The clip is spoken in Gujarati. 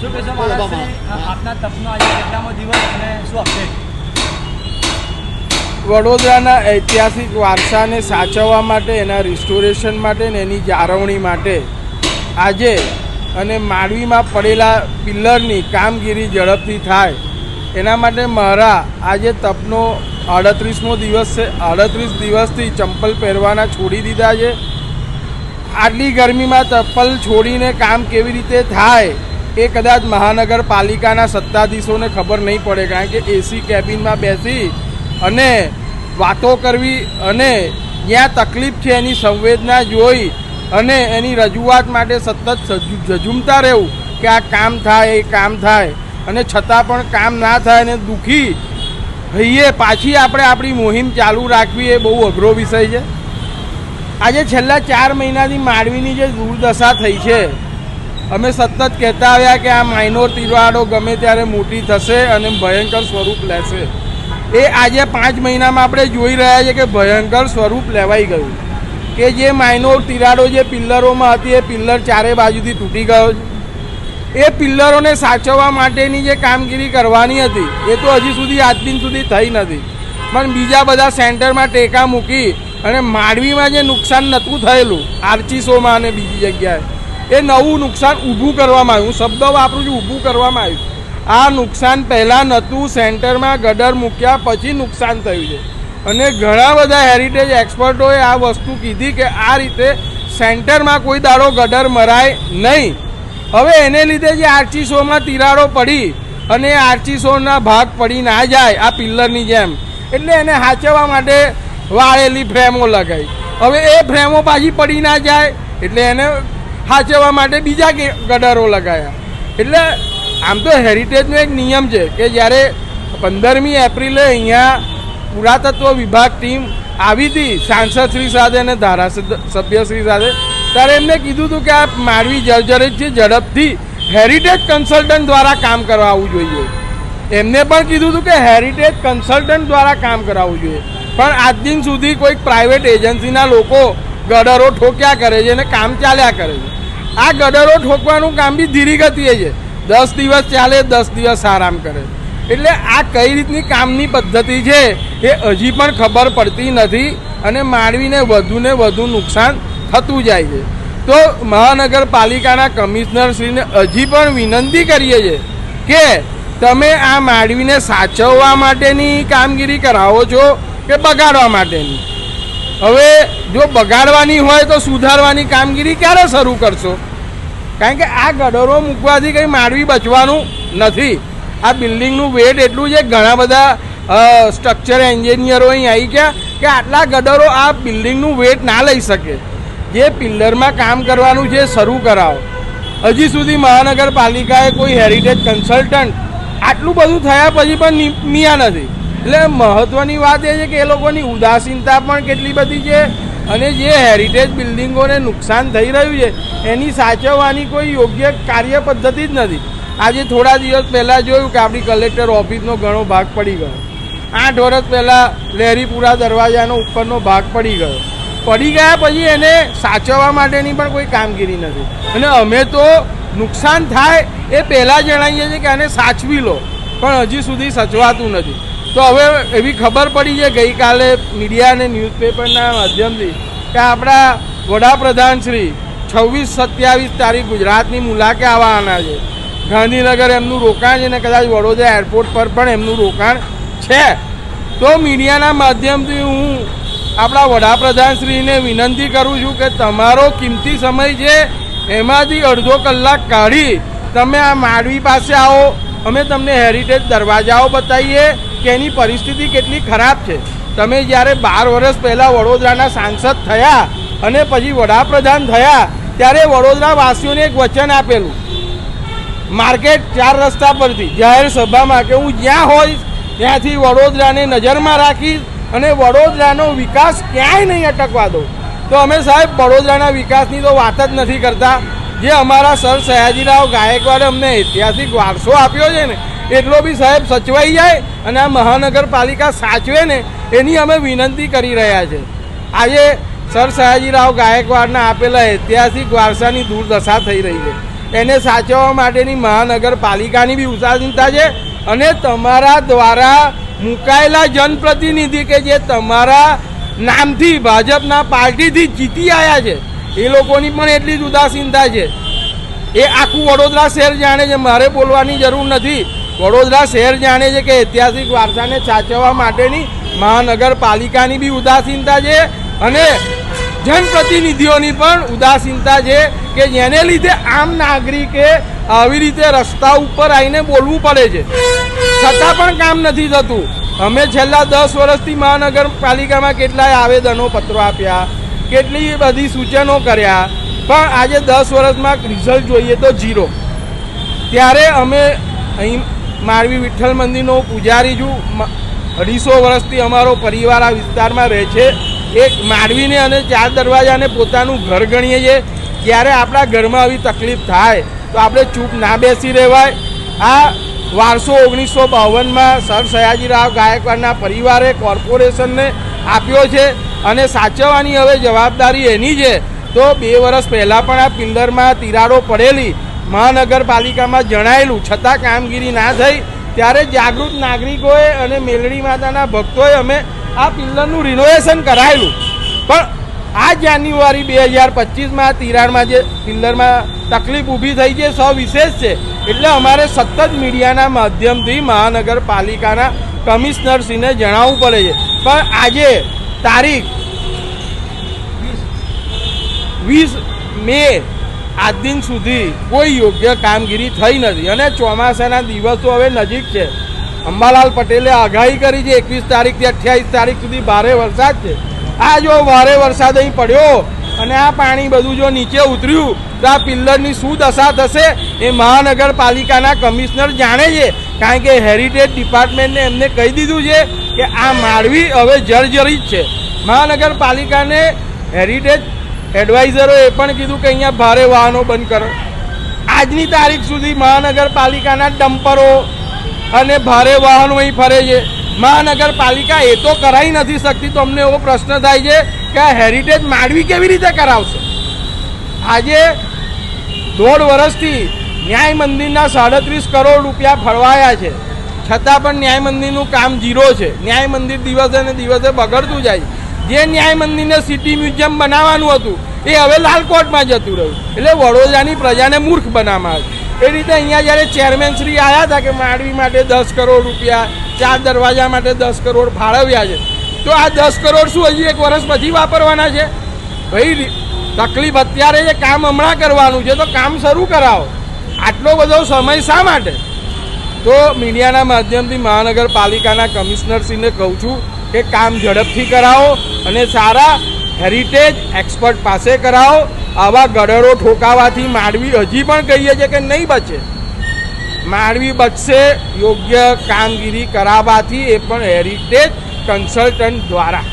શું કહેશો મારા આપના તપનો આજે કેટલામો દિવસ અને શું અપડેટ વડોદરાના ઐતિહાસિક વારસાને સાચવવા માટે એના રિસ્ટોરેશન માટે ને એની જાળવણી માટે આજે અને માંડવીમાં પડેલા પિલ્લરની કામગીરી ઝડપથી થાય. એના માટે મારા આજે તપનો અડત્રીસમો દિવસ છે. અડત્રીસ દિવસથી ચંપલ પહેરવાના છોડી દીધા છે. આટલી ગરમીમાં ચપ્પલ છોડીને કામ કેવી રીતે થાય? એ કદાચ મહાનગરપાલિકાના સત્તાધીશોને ખબર નહીં પડે, કારણ કે એસી કેબિનમાં બેસી અને વાતો કરવી અને જ્યાં તકલીફ છે એની સંવેદના જોઈ અને એની રજૂઆત માટે સતત ઝઝુમતા રહેવું કે આ કામ થાય, એ કામ થાય. અને છતાં પણ કામ ના થાય અને દુઃખી હૈયે પાછી આપણે આપણી મુહિમ ચાલુ રાખવી એ બહુ અઘરો વિષય છે. આજે છેલ્લા ચાર મહિનાથી માંડવીની જે દુર્દશા થઈ છે અમે સતત કહેતા આવ્યા કે આ માઇનોર તિરાડો ગમે ત્યારે મોટી થશે અને ભયંકર સ્વરૂપ લેશે. એ આજે પાંચ મહિનામાં આપણે જોઈ રહ્યા છીએ કે ભયંકર સ્વરૂપ લેવાઈ ગયું. કે જે માઇનોર તિરાડો જે પિલ્લરોમાં હતી, એ પિલ્લર ચારે બાજુથી તૂટી ગયો. એ પિલ્લરોને સાચવવા માટેની જે કામગીરી કરવાની હતી, એ તો હજી સુધી આજ દિન સુધી થઈ નથી. પણ બીજા બધા સેન્ટરમાં ટેકા મૂકી અને માંડવીમાં જે નુકસાન નહોતું થયેલું, આર્ચીસોમાં અને બીજી જગ્યાએ. એ નવું નુકસાન ઊભું કરવામાં આવ્યું. શબ્દ વાપરું છું ઊભું કરવામાં આવ્યું આ નુકસાન પહેલાં નહોતું, સેન્ટરમાં ગટર મૂક્યા, પછી નુકસાન થયું છે. અને ઘણા બધા હેરિટેજ એક્સપર્ટોએ આ વસ્તુ કીધી કે આ રીતે સેન્ટરમાં કોઈ દાડો ગટર મરાય નહીં. હવે એને લીધે જે આર્ચીસોમાં તિરાડો પડી અને એ આર્ચીસોના ભાગ પડી ના જાય આ પિલ્લરની જેમ. એટલે એને હાચવવા માટે વાળેલી ફ્રેમો લગાવી હવે એ ફ્રેમો પાછી પડી ના જાય, એટલે એને હાચવવા માટે બીજા ગડરો લગાવ્યા એટલે આમ તો હેરિટેજનો એક નિયમ છે કે જ્યારે પંદરમી એપ્રિલે અહીંયા પુરાતત્વ વિભાગ ટીમ આવી હતી સાંસદશ્રી સાથે અને ધારાસભ્યશ્રી સાથે, ત્યારે એમને કીધું હતું કે આ માળવી જર્જરિત છે, ઝડપથી હેરિટેજ કન્સલ્ટન્ટ દ્વારા કામ કરાવવું જોઈએ. એમને પણ કીધું હતું કે હેરિટેજ કન્સલ્ટન્ટ દ્વારા કામ કરાવવું જોઈએ. પણ આજ દિન સુધી કોઈક પ્રાઇવેટ એજન્સીના લોકો ગડરો ઠોક્યા કરે છે અને કામ ચાલ્યા કરે છે. આ ગડરો ઠોકવાનું કામ બી ધીરી ગતિએ છે. દસ દિવસ ચાલે, દસ દિવસ આરામ કરે. એટલે આ કઈ રીતની કામની પદ્ધતિ છે એ હજી પણ ખબર પડતી નથી અને માંડવીને વધુને વધુ નુકસાન થતું જાય છે. તો મહાનગરપાલિકાના કમિશનરશ્રીને હજી પણ વિનંતી કરીએ છીએ કે તમે આ માંડવીને સાચવવા માટેની કામગીરી કરાવો છો કે બગાડવા માટેની? હવે જો બગાડવાની હોય તો સુધારવાની કામગીરી ક્યારે શરૂ કરશો? કારણ કે આ ગડરો મૂકવાથી કંઈ માંડવી બચવાનું નથી. આ બિલ્ડિંગનું વેટ એટલું છે, ઘણા બધા સ્ટ્રક્ચર એન્જિનિયરો અહીં આવી ગયા કે આટલા ગડરો આ બિલ્ડિંગનું વેટ ના લઈ શકે. જે પિલ્લરમાં કામ કરવાનું છે, શરૂ કરાવો. હજી સુધી મહાનગરપાલિકાએ કોઈ હેરિટેજ કન્સલ્ટન્ટ આટલું બધું થયા પછી પણ નિમ્યા નથી. એટલે મહત્ત્વની વાત એ છે કે એ લોકોની ઉદાસીનતા પણ કેટલી બધી છે અને જે હેરિટેજ બિલ્ડિંગોને નુકસાન થઈ રહ્યું છે, એની સાચવવાની કોઈ યોગ્ય કાર્ય પદ્ધતિ જ નથી. આજે થોડા દિવસ પહેલાં જોયું કે આપણી કલેક્ટર ઓફિસનો ઘણો ભાગ પડી ગયો. આઠ વર્ષ પહેલાં લહેરીપુરા દરવાજાનો ઉપરનો ભાગ પડી ગયો. પડી ગયા પછી એને સાચવવા માટેની પણ કોઈ કામગીરી નથી. અને અમે તો નુકસાન થાય એ પહેલાં જણાવીએ છીએ કે આને સાચવી લો. પણ હજી સુધી સચવાતું નથી. તો હવે એવી ખબર પડી છે ગઈકાલે મીડિયા અને ન્યૂઝપેપરના માધ્યમથી કે આપણા વડાપ્રધાન શ્રી છવ્વીસ સત્યાવીસ તારીખ ગુજરાતની મુલાકાત આવવાના છે. ગાંધીનગર એમનું રોકાણ છે અને કદાચ વડોદરા એરપોર્ટ પર પણ એમનું રોકાણ છે. તો મીડિયાના માધ્યમથી હું આપણા વડાપ્રધાન શ્રીને વિનંતી કરું છું કે તમારો કિંમતી સમય છે, એમાંથી અડધો કલાક કાઢી તમે આ માંડવી પાસે આવો. અમે તમને હેરિટેજ દરવાજાઓ બતાવીએ. કે એની પરિસ્થિતિ કેટલી ખરાબ છે? તમે જ્યારે બાર વર્ષ પહેલાં વડોદરાના સાંસદ થયા અને પછી વડાપ્રધાન થયા, ત્યારે વડોદરાવાસીઓને એક વચન આપેલું. માર્કેટ ચાર રસ્તા પરથી, જાહેર સભામાં કે હું જ્યાં હોઈશ ત્યાંથી વડોદરાને નજરમાં રાખીશ અને વડોદરાનો વિકાસ ક્યાંય નહીં અટકવા દો તો અમે સાહેબ, વડોદરાના વિકાસની તો વાત જ નથી કરતા. જે અમારા સર સયાજીરાવ ગાયકવાડે અમને ઐતિહાસિક વારસો આપ્યો છે ને એટલો બી સાહેબ સચવાઈ જાય અને આ મહાનગરપાલિકા સાચવે ને, એની અમે વિનંતી કરી રહ્યા છે. આજે સર સયાજીરાવ ગાયકવાડના આપેલા ઐતિહાસિક વારસાની દુર્દશા થઈ રહી છે. એને સાચવવા માટેની મહાનગરપાલિકાની બી ઉદાસીનતા છે અને તમારા દ્વારા મુકાયેલા જનપ્રતિનિધિ કે જે તમારા નામથી ભાજપના પાર્ટીથી જીતી આવ્યા છે, એ લોકોની પણ એટલી જ ઉદાસીનતા છે. એ આખું વડોદરા શહેર જાણે છે, મારે બોલવાની જરૂર નથી. વડોદરા શહેર જાણે છે કે ઐતિહાસિક વારસાને સાચવવા માટેની મહાનગરપાલિકાની બી ઉદાસીનતા છે અને જનપ્રતિનિધિઓની પણ ઉદાસીનતા છે કે જેને લીધે આમ નાગરિકે આવી રીતે રસ્તા ઉપર આવીને બોલવું પડે છે. છતાં પણ કામ નથી થતું. અમે છેલ્લા દસ વર્ષથી મહાનગરપાલિકામાં કેટલાય આવેદનો પત્રો આપ્યા, કેટલી બધી સૂચનો કર્યા, પણ આજે દસ વર્ષમાં રિઝલ્ટ જોઈએ તો જીરો ત્યારે અમે અહીં માળવી વિઠ્ઠલ મંદિરનો પૂજારી છું. અઢીસો વર્ષથી અમારો પરિવાર આ વિસ્તારમાં રહે છે. એ માળવીને અને ચાર દરવાજાને પોતાનું ઘર ગણીએ છીએ. જ્યારે આપણા ઘરમાં આવી તકલીફ થાય, તો આપણે ચૂપ ના બેસી રહેવાય. આ વારસો ઓગણીસો બાવનમાં સર સયાજીરાવ ગાયકવાડના પરિવારે કોર્પોરેશનને આપ્યો છે અને સાચવવાની હવે જવાબદારી એની છે. તો બે વર્ષ પહેલાં પણ આ પિલ્લરમાં તિરાડો પડેલી મહાનગરપાલિકામાં જણાયેલું, છતાં કામગીરી ના થઈ, ત્યારે જાગૃત નાગરિકોએ અને મેલડી માતાના ભક્તોએ અમે આ પિલ્લરનું રિનોવેશન કરાયેલું. પણ આ જાન્યુઆરી બે હજાર પચીસમાં તિરાડમાં જે પિલ્લરમાં તકલીફ ઊભી થઈ છે, સવિશેષ છે. એટલે અમારે સતત મીડિયાના માધ્યમથી મહાનગરપાલિકાના કમિશનરશ્રીને જણાવવું પડે છે. પણ આજે તારીખ વીસ મે આજ દિન સુધી કોઈ યોગ્ય કામગીરી થઈ નથી. અને ચોમાસાના દિવસો હવે નજીક છે. અંબાલાલ પટેલે આગાહી કરી છે, એકવીસ તારીખથી અઠ્યાવીસ તારીખ સુધી ભારે વરસાદ છે. આ જો ભારે વરસાદ અહીં પડ્યો અને આ પાણી બધું જો નીચે ઉતર્યું, તો આ પિલ્લરની શું દશા થશે એ મહાનગરપાલિકાના કમિશનર જાણે છે. કારણ કે હેરિટેજ ડિપાર્ટમેન્ટને એમને કહી દીધું છે કે આ માળવી હવે જર્જરિત છે. મહાનગરપાલિકાને હેરિટેજ એડવાઇઝરોએ પણ કીધું કે અહીંયા ભારે વાહનો બંધ કરો. આજની તારીખ સુધી મહાનગરપાલિકાના ડમ્પરો અને ભારે વાહનો અહીં ફરે છે. મહાનગરપાલિકા એ તો કરાવી નથી શકતી. તો અમને એવો પ્રશ્ન થાય છે કે આ હેરિટેજ માંડવી કેવી રીતે કરાવશે? આજે દોઢ વર્ષથી ન્યાય મંદિરના સાડત્રીસ કરોડ રૂપિયા ફળવાયા છે. છતાં પણ ન્યાય મંદિરનું કામ ઝીરો છે. ન્યાય મંદિર દિવસે ને દિવસે બગડતું જાય છે. જે ન્યાય મંદિરને સિટી મ્યુઝિયમ બનાવવાનું હતું, એ હવે લાલકોટમાં જતું રહ્યું. એટલે વડોદરાની પ્રજાને મૂર્ખ બનાવવામાં આવે એ રીતે અહીંયા જ્યારે ચેરમેન શ્રી આવ્યા હતા કે માંડવી માટે દસ કરોડ રૂપિયા, ચાર દરવાજા માટે દસ કરોડ ફાળવ્યા છે, તો આ દસ કરોડ શું હજી એક વર્ષ પછી વાપરવાના છે? ભાઈ તકલીફ અત્યારે જે કામ હમણાં કરવાનું છે, તો કામ શરૂ કરાવો. આટલો બધો સમય શા માટે? તો મીડિયાના માધ્યમથી મહાનગરપાલિકાના કમિશનરશ્રીને કહું છું કે કામ ઝડપથી કરાવો અને સારા હેરિટેજ એક્સપર્ટ પાસે કરાવો. આવા ગડરો ઠોકાવાથી માંડવી હજી પણ કહીએ છીએ કે નહીં બચે. માંડવી બચશે યોગ્ય કામગીરી કરાવવાથી એ પણ હેરિટેજ કન્સલ્ટન્ટ દ્વારા.